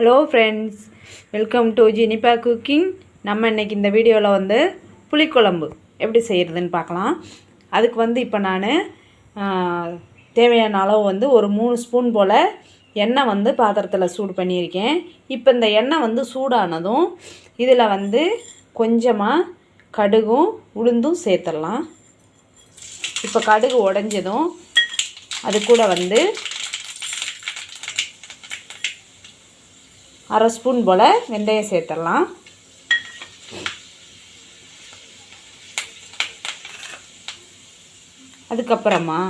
Hello friends welcome to ஜினிபா cooking நம்ம இன்னைக்கு இந்த வீடியோவில் வந்து புளிக்குழம்பு எப்படி செய்கிறதுன்னு பார்க்கலாம். அதுக்கு வந்து இப்போ நான் தேவையான அளவு வந்து ஒரு மூணு ஸ்பூன் போல் எண்ணெய் வந்து பாத்திரத்தில் சூடு பண்ணியிருக்கேன். இப்போ இந்த எண்ணெய் வந்து சூடானதும் இதில் வந்து கொஞ்சமாக கடுகும் உளுந்தும் சேர்த்துடலாம். இப்போ கடுகு உடஞ்சதும் அது கூட வந்து அரை ஸ்பூன் போல் வெந்தயம் சேர்த்துடலாம். அதுக்கப்புறமா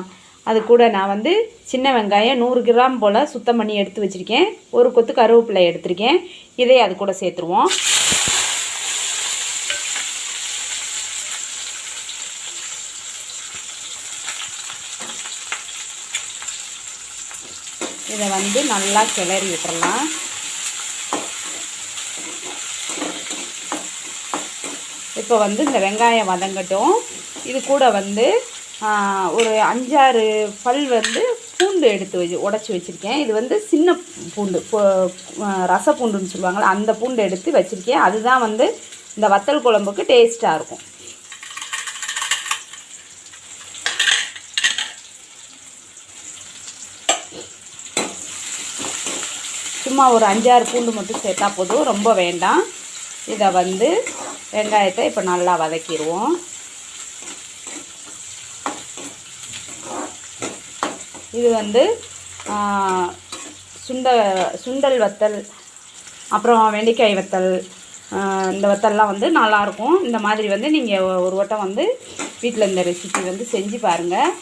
அது கூட நான் வந்து சின்ன வெங்காயம் நூறு கிராம் போல் சுத்தம் பண்ணி எடுத்து வச்சுருக்கேன். ஒரு கொத்து கருவேப்பிலை எடுத்திருக்கேன். இதை அது கூட சேர்த்துருவோம். இதை வந்து நல்லா கிளறி விட்டுறலாம். இப்போ வந்து இந்த வெங்காயம் வதங்கட்டும். இது கூட வந்து ஒரு அஞ்சாறு பல் வந்து பூண்டு எடுத்து வச்சு உடச்சி வச்சுருக்கேன். இது வந்து சின்ன பூண்டு ரச பூண்டுன்னு சொல்லுவாங்கள்ல அந்த பூண்டு எடுத்து வச்சுருக்கேன். அதுதான் வந்து இந்த வத்தல் குழம்புக்கு டேஸ்ட்டாக இருக்கும். சும்மா ஒரு அஞ்சாறு பூண்டு மட்டும் சேர்த்தா போதும். ரொம்ப வேண்டாம். இதை வந்து வெங்காயத்தை இப்போ நல்லா வதக்கிடுவோம். இது வந்து சுண்ட சுண்டல் வத்தல் அப்புறம் வெண்டைக்காய் வத்தல் இந்த வத்தல்லாம் வந்து நல்லாயிருக்கும் இந்த மாதிரி வந்து நீங்கள் ஒரு வட்டம் வந்து வீட்டில் இந்த ரெசிபி வந்து செஞ்சு பாருங்கள்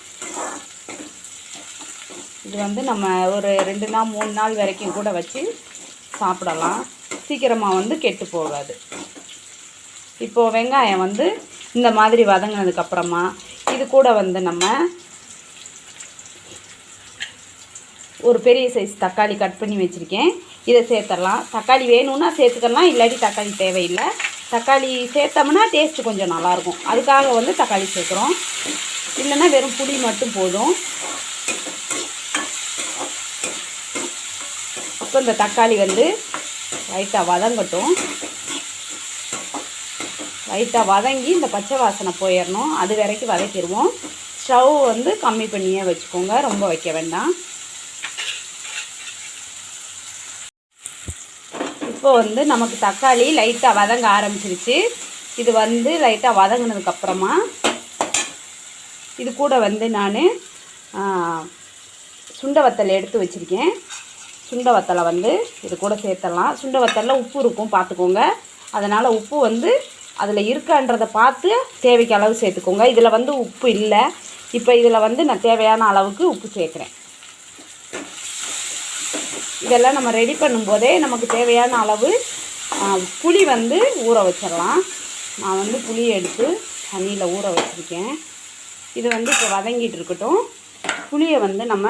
இது வந்து நம்ம ஒரு ரெண்டு நாள் மூணு நாள் வரைக்கும் கூட வச்சு சாப்பிடலாம். சீக்கிரமாக வந்து கெட்டு போகாது. இப்போது வெங்காயம் வந்து இந்த மாதிரி வதங்கினதுக்கப்புறமா இது கூட வந்து நம்ம ஒரு பெரிய சைஸ் தக்காளி கட் பண்ணி வச்சுருக்கேன். இதை சேர்த்துடலாம். தக்காளி வேணும்னா சேர்த்துக்கலாம் இல்லாட்டி தக்காளி தேவையில்லை. தக்காளி சேர்த்தோம்னா டேஸ்ட்டு கொஞ்சம் நல்லாயிருக்கும். அதுக்காக வந்து தக்காளி சேர்க்குறோம். இல்லைன்னா வெறும் புளி மட்டும் போதும். இப்போ இந்த தக்காளி வந்து லைட்டாக வதங்கட்டும். லைட்டாக வதங்கி இந்த பச்சை வாசனை போயிடணும் அது வரைக்கும் வதக்கிடுவோம் ஸ்டவ் வந்து கம்மி பண்ணியே வச்சுக்கோங்க. ரொம்ப வைக்க வேண்டாம். இப்போ வந்து நமக்கு தக்காளி லைட்டாக வதங்க ஆரம்பிச்சிருச்சு. இது வந்து லைட்டாக வதங்கினதுக்கப்புறமா இது கூட வந்து நான் சுண்ட வத்தல் எடுத்து வச்சுருக்கேன். சுண்ட வத்தலை வந்து இது கூட சேர்த்துடலாம். சுண்ட வத்தலில் உப்பு இருக்கும் பார்த்துக்கோங்க. அதனால் உப்பு வந்து அதில் இருக்கான்றதை பார்த்து தேவைக்கு அளவு சேர்த்துக்கோங்க. இதில் வந்து உப்பு இல்லை. இப்போ இதில் வந்து நான் தேவையான அளவுக்கு உப்பு சேர்க்குறேன். இதெல்லாம் நம்ம ரெடி பண்ணும்போதே நமக்கு தேவையான அளவு புளி வந்து ஊற வச்சிடலாம் நான் வந்து புளி எடுத்து தண்ணியில் ஊற வச்சுருக்கேன். இது வந்து இப்போ வதங்கிட்டு இருக்கட்டும். புளியை வந்து நம்ம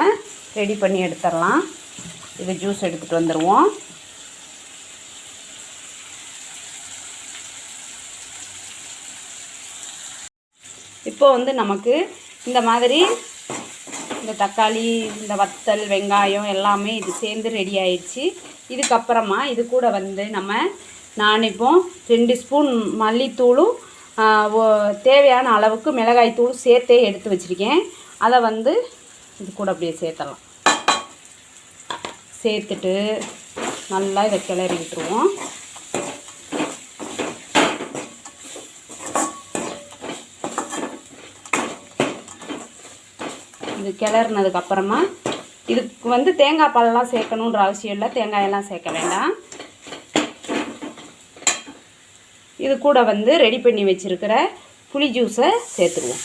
ரெடி பண்ணி எடுத்துடலாம் இது ஜூஸ் எடுத்துகிட்டு வந்துடுவோம் இப்போ வந்து நமக்கு இந்த மாதிரி இந்த தக்காளி இந்த வத்தல் வெங்காயம் எல்லாமே இது சேர்ந்து ரெடி ஆயிடுச்சு. இதுக்கப்புறமா இது கூட வந்து நம்ம நான் இப்போ ரெண்டு ஸ்பூன் மல்லித்தூளும் தேவையான அளவுக்கு மிளகாய் தூள் சேர்த்தே எடுத்து வச்சுருக்கேன். அதை வந்து இது கூட அப்படியே சேர்த்தலாம். சேர்த்துட்டு நல்லா இதை கிளறி விட்டுருவோம் கிளறினதுக்கப்புறமா இதுக்கு வந்து தேங்காய் பாலெல்லாம் சேர்க்கணுன்ற அவசியம் இல்லை. தேங்காயெல்லாம் சேர்க்க வேண்டாம். இது கூட வந்து ரெடி பண்ணி வச்சுருக்கிற புளி ஜூஸை சேர்த்துருவோம்.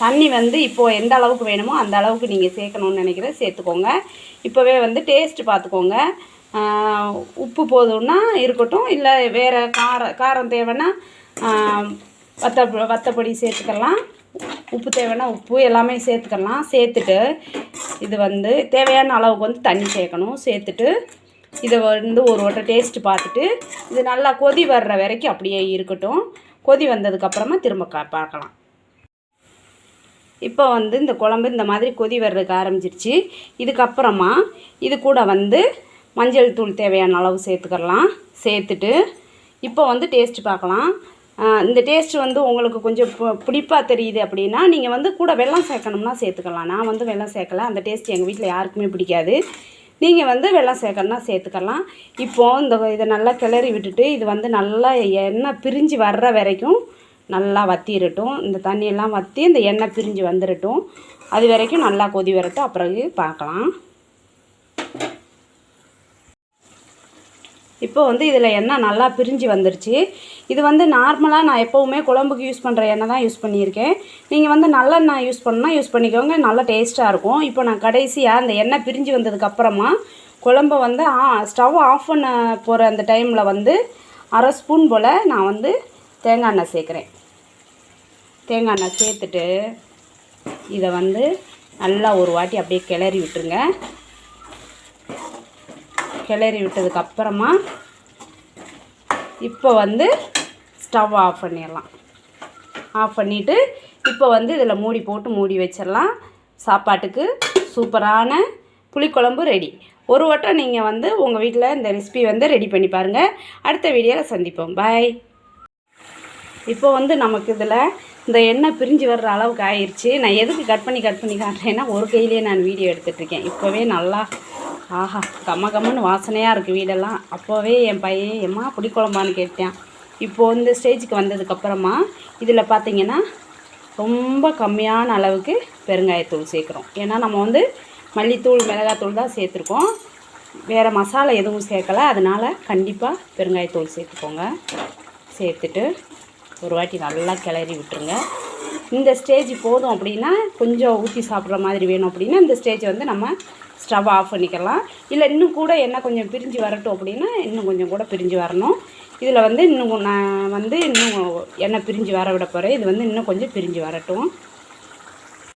தண்ணி வந்து இப்போது எந்த அளவுக்கு வேணுமோ அந்த அளவுக்கு நீங்கள் சேர்க்கணுன்னு நினைக்கிற சேர்த்துக்கோங்க. இப்போவே வந்து டேஸ்ட்டு பார்த்துக்கோங்க. உப்பு போதும்னா இருக்கட்டும். இல்லை வேறு காரம் காரம் தேவைன்னா வத்த வத்தப்பொடி சேர்த்துக்கலாம். உப்பு தேவைன்னா உப்பு எல்லாமே சேர்த்துக்கலாம். சேர்த்துட்டு இது வந்து தேவையான அளவுக்கு வந்து தண்ணி சேர்க்கணும். சேர்த்துட்டு இதை வந்து ஒரு வட்டம் டேஸ்ட்டு பார்த்துட்டு இது நல்லா கொதி வர்ற வரைக்கும் அப்படியே இருக்கட்டும். கொதி வந்ததுக்கப்புறமா திரும்ப கா பார்க்கலாம். இப்போ வந்து இந்த குழம்பு இந்த மாதிரி கொதி வர்றதுக்கு ஆரம்பிச்சிருச்சு. இதுக்கப்புறமா இது கூட வந்து மஞ்சள் தூள் தேவையான அளவு சேர்த்துக்கலாம். சேர்த்துட்டு இப்போ வந்து டேஸ்ட்டு பார்க்கலாம். இந்த டேஸ்ட் வந்து உங்களுக்கு கொஞ்சம் பு- தெரியுது அப்படின்னா நீங்கள் வந்து கூட வெள்ளம் சேர்க்கணும்னா சேர்த்துக்கலாம். நான் வந்து வெள்ளம் சேர்க்கல. அந்த டேஸ்ட் எங்கள் வீட்டில் யாருக்குமே பிடிக்காது. நீங்கள் வந்து வெள்ளம் சேர்க்கணும்னா சேர்த்துக்கலாம். இப்போது இந்த இதை நல்லா கிளறி விட்டுட்டு இது வந்து நல்லா எண்ணெய் பிரிஞ்சு வர்ற வரைக்கும் நல்லா வத்திரட்டும் இந்த தண்ணியெல்லாம் வற்றி இந்த எண்ணெய் பிரிஞ்சு வந்துடட்டும் அது வரைக்கும் நல்லா கொதி வரட்டும். அப்புறம் பார்க்கலாம். இப்போ வந்து இதில் எண்ணெய் நல்லா பிரிஞ்சு வந்துருச்சு. இது வந்து நார்மலாக நான் எப்போவுமே குழம்புக்கு யூஸ் பண்ணுற எண்ணெய் தான் யூஸ் பண்ணியிருக்கேன். நீங்கள் வந்து நல்லெண்ணெய் யூஸ் பண்ணால் யூஸ் பண்ணிக்கோங்க நல்லா டேஸ்ட்டாக இருக்கும். இப்போ நான் கடைசியாக அந்த எண்ணெய் பிரிஞ்சு வந்ததுக்கப்புறமா குழம்ப வந்து ஸ்டவ் ஆஃப் பண்ண போகிற அந்த டைமில் வந்து அரை ஸ்பூன் போல் நான் வந்து தேங்காய் எண்ணெய் சேர்க்குறேன். தேங்காய் எண்ணெய் சேர்த்துட்டு இதை வந்து நல்லா ஒரு வாட்டி அப்படியே கிளறி விட்டுருங்க. கிளறி விட்டதுக்கப்புறமா இப்போ வந்து ஸ்டவ் ஆஃப் பண்ணிடலாம். ஆஃப் பண்ணிவிட்டு இப்போ வந்து இதில் மூடி போட்டு மூடி வச்சிடலாம். சாப்பாட்டுக்கு சூப்பரான புளிக்குழம்பு ரெடி. ஒரு வட்டம் நீங்கள் வந்து உங்கள் வீட்டில் இந்த ரெசிபி வந்து ரெடி பண்ணி பாருங்கள் அடுத்த வீடியோவில் சந்திப்போம். பாய் இப்போ வந்து நமக்கு இதில் இந்த எண்ணெய் பிரிஞ்சு வர்ற அளவுக்கு ஆயிடுச்சு நான் எதுக்கு கட் பண்ணி கட் பண்ணி காட்டுறேன்னா ஒரு கையிலேயே நான் வீடியோ எடுத்துகிட்ருக்கேன் இப்போவே நல்லா ஆஹா கம்ம கம்மன்னு வாசனையாக இருக்குது வீடெல்லாம். அப்போவே என் பையன் எம்மா குடிக்குழம்பான்னு கேட்டேன். இப்போது இந்த ஸ்டேஜுக்கு வந்ததுக்கப்புறமா இதில் பார்த்தீங்கன்னா ரொம்ப கம்மியான அளவுக்கு பெருங்காயத்தூள் சேர்க்குறோம். ஏன்னா நம்ம வந்து மல்லித்தூள் மிளகாத்தூள் தான் சேர்த்துருக்கோம். வேறு மசாலா எதுவும் சேர்க்கல. அதனால் கண்டிப்பாக பெருங்காயத்தூள் சேர்த்துக்கோங்க. சேர்த்துட்டு ஒரு வாட்டி நல்லா கிளறி விட்டுருங்க. இந்த ஸ்டேஜ் போதும் அப்படின்னா கொஞ்சம் ஊற்றி சாப்பிட்ற மாதிரி வேணும் அப்படின்னா இந்த ஸ்டேஜ் வந்து நம்ம ஸ்டவ் ஆஃப் பண்ணிக்கலாம். இல்லை இன்னும் கூட எண்ணெய் கொஞ்சம் பிரிஞ்சு வரட்டும் அப்படின்னா இன்னும் கொஞ்சம் கூட பிரிஞ்சு வரணும். இதில் வந்து இன்னும் நான் வந்து இன்னும் எண்ணெய் பிரிஞ்சு வர விட போகிறேன் இது வந்து இன்னும் கொஞ்சம் பிரிஞ்சு வரட்டும்.